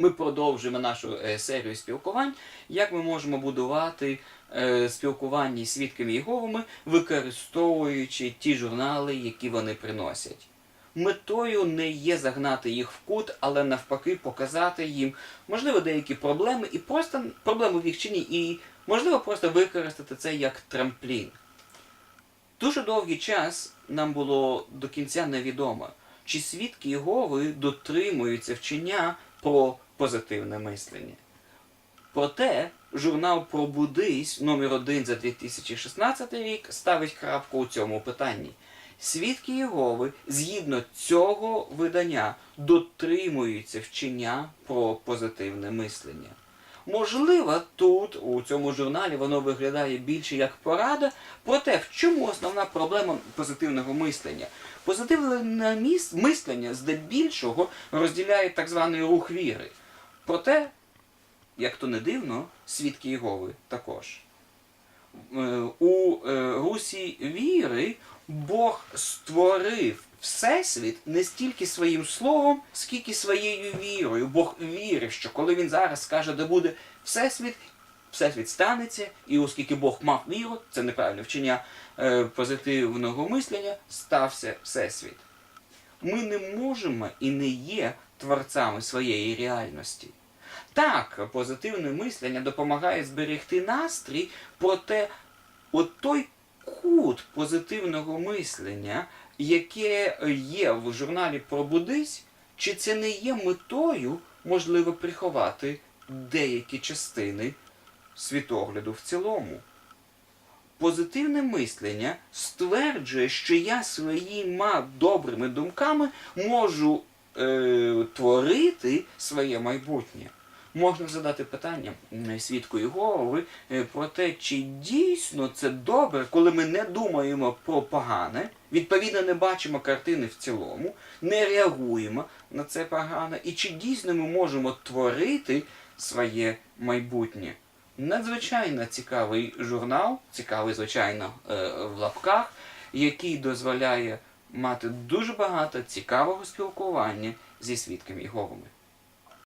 Ми продовжуємо нашу е, серію спілкувань, як ми можемо будувати е, спілкування із свідками Єговими, використовуючи ті журнали, які вони приносять. Метою не є загнати їх в кут, але навпаки показати їм, можливо, деякі проблеми, і просто проблеми в їх чині, і можливо просто використати це як трамплін. Дуже довгий час нам було до кінця невідомо, чи свідки Єгови дотримуються вчення про позитивне мислення. Проте журнал Пробудись номер 1 за 2016 рік ставить крапку у цьому питанні. Свідки Єгови згідно цього видання дотримуються вчення про позитивне мислення. Можливо, тут, у цьому журналі, воно виглядає більше як порада, проте в чому основна проблема позитивного мислення? Позитивне мислення здебільшого розділяє так званий рух віри. Проте, як то не дивно, свідки Єгови також. Е, У е, русі віри Бог створив Всесвіт не стільки своїм словом, скільки своєю вірою. Бог вірить, що коли він зараз скаже, де буде Всесвіт, Всесвіт станеться, і оскільки Бог мав віру, це неправильне вчення е, позитивного мислення, стався Всесвіт. Ми не можемо і не є творцями своєї реальності. Так, позитивне мислення допомагає зберегти настрій, проте от той кут позитивного мислення, яке є в журналі Пробудись, чи це не є метою, можливо, приховати деякі частини світогляду в цілому? Позитивне мислення стверджує, що я своїми добрими думками можу е, творити своє майбутнє. Можна задати питання м, свідку Єгови е, про те, чи дійсно це добре, коли ми не думаємо про погане, відповідно не бачимо картини в цілому, не реагуємо на це погане, і чи дійсно ми можемо творити своє майбутнє. Надзвичайно цікавий журнал, цікавий, звичайно, е, в лапках, який дозволяє мати дуже багато цікавого спілкування зі свідками Єговими.